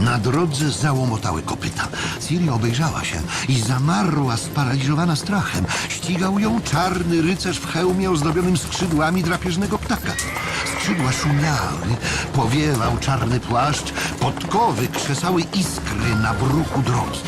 Na drodze załomotały kopyta. Ciri obejrzała się i zamarła sparaliżowana strachem. Ścigał ją czarny rycerz w hełmie ozdobionym skrzydłami drapieżnego ptaka. Skrzydła szumiały, powiewał czarny płaszcz, podkowy krzesały iskry na bruku drogi.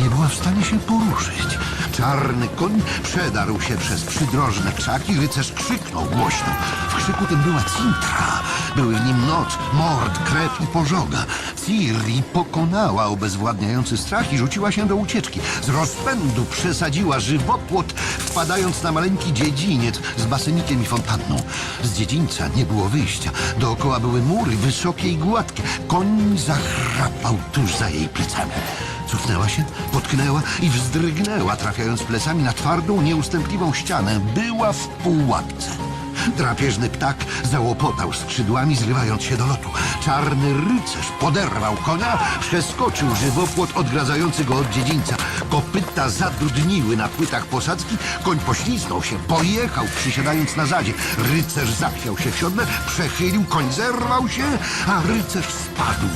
Nie była w stanie się poruszyć. Czarny koń przedarł się przez przydrożne krzaki, rycerz krzyknął głośno. W krzyku tym była Cintra. Były w nim noc, mord, krew i pożoga. Ciri pokonała obezwładniający strach i rzuciła się do ucieczki. Z rozpędu przesadziła żywopłot, wpadając na maleńki dziedziniec z basenikiem i fontanną. Z dziedzińca nie było wyjścia. Dookoła były mury, wysokie i gładkie. Koń zachrapał tuż za jej plecami. Cofnęła się, potknęła i wzdrygnęła, trafiając plecami na twardą, nieustępliwą ścianę. Była w półłapce. Drapieżny ptak załopotał skrzydłami, zrywając się do lotu. Czarny rycerz poderwał konia, przeskoczył żywopłot odgradzający go od dziedzińca. Kopyta zadudniły na płytach posadzki, koń pośliznął się, pojechał, przysiadając na zadzie. Rycerz zachwiał się w siodle, przechylił, koń zerwał się, a rycerz spadł,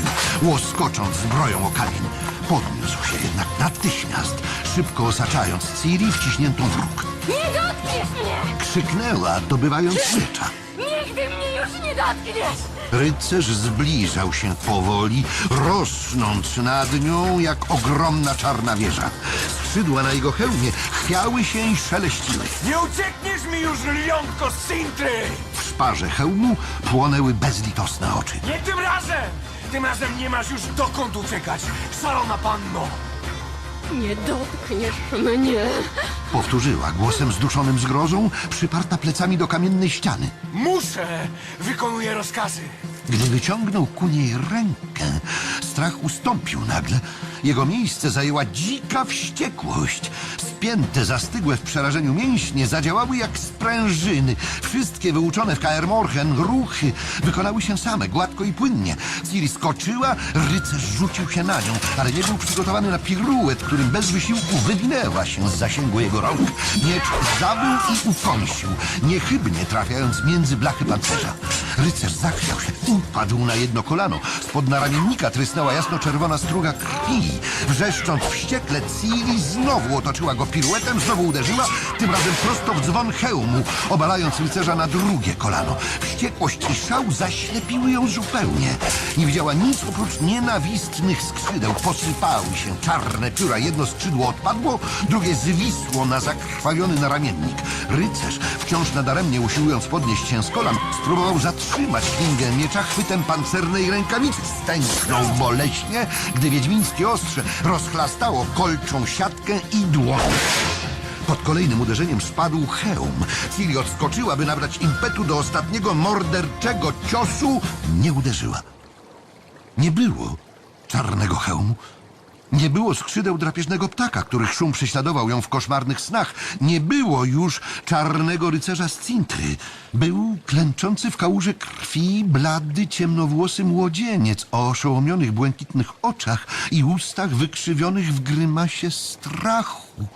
łoskocząc zbroją o kamień. Podniósł się jednak natychmiast, szybko osaczając Ciri wciśniętą w róg. Nie dotkniesz mnie! Krzyknęła, dobywając miecza. Nigdy mnie już nie dotkniesz! Rycerz zbliżał się powoli, rosnąc nad nią jak ogromna czarna wieża. Skrzydła na jego hełmie chwiały się i szeleściły. Nie uciekniesz mi już, lionko z Sintry! W szparze hełmu płonęły bezlitosne oczy. Nie tym razem! Tym razem nie masz już dokąd uciekać, szalona panno! Nie dotkniesz mnie! Powtórzyła głosem zduszonym zgrozą, przyparta plecami do kamiennej ściany. Muszę! Wykonuję rozkazy! Gdy wyciągnął ku niej rękę, strach ustąpił nagle. Jego miejsce zajęła dzika wściekłość. Spięte, zastygłe w przerażeniu mięśnie zadziałały jak sprężyny. Wszystkie wyuczone w Morhen ruchy wykonały się same, gładko i płynnie. Ciri skoczyła, rycerz rzucił się na nią, ale nie był przygotowany na piruet, którym bez wysiłku wywinęła się z zasięgu jego rąk. Miecz zawył i ukąsił, niechybnie trafiając między blachy pancerza. Rycerz zachwiał się, upadł na jedno kolano. Spod naramiennika trysnęła jasno-czerwona struga krwi. Wrzeszcząc wściekle, Ciri znowu otoczyła go piruetem, znowu uderzyła, tym razem prosto w dzwon hełmu, obalając rycerza na drugie kolano. Wściekłość i szał zaślepiły ją zupełnie. Nie widziała nic oprócz nienawistnych skrzydeł. Posypały się czarne pióra. Jedno skrzydło odpadło, drugie zwisło na zakrwawiony naramiennik. Rycerz, wciąż nadaremnie usiłując podnieść się z kolan, spróbował zatrzymać klingę miecza chwytem pancernej rękawicy. Stęknął boleśnie, gdy wiedźmińskie ostrze rozchlastało kolczą siatkę i dłoń. Pod kolejnym uderzeniem spadł hełm. Ciri odskoczyła, by nabrać impetu do ostatniego morderczego ciosu. Nie uderzyła. Nie było czarnego hełmu. Nie było skrzydeł drapieżnego ptaka, których szum prześladował ją w koszmarnych snach. Nie było już czarnego rycerza z Cintry. Był klęczący w kałuży krwi blady, ciemnowłosy młodzieniec o oszołomionych błękitnych oczach i ustach wykrzywionych w grymasie strachu.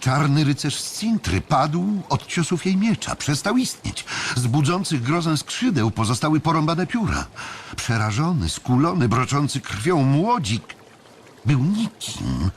Czarny rycerz z Cintry padł od ciosów jej miecza, przestał istnieć. Z budzących grozę skrzydeł pozostały porąbane pióra. Przerażony, skulony, broczący krwią młodzik był nikim.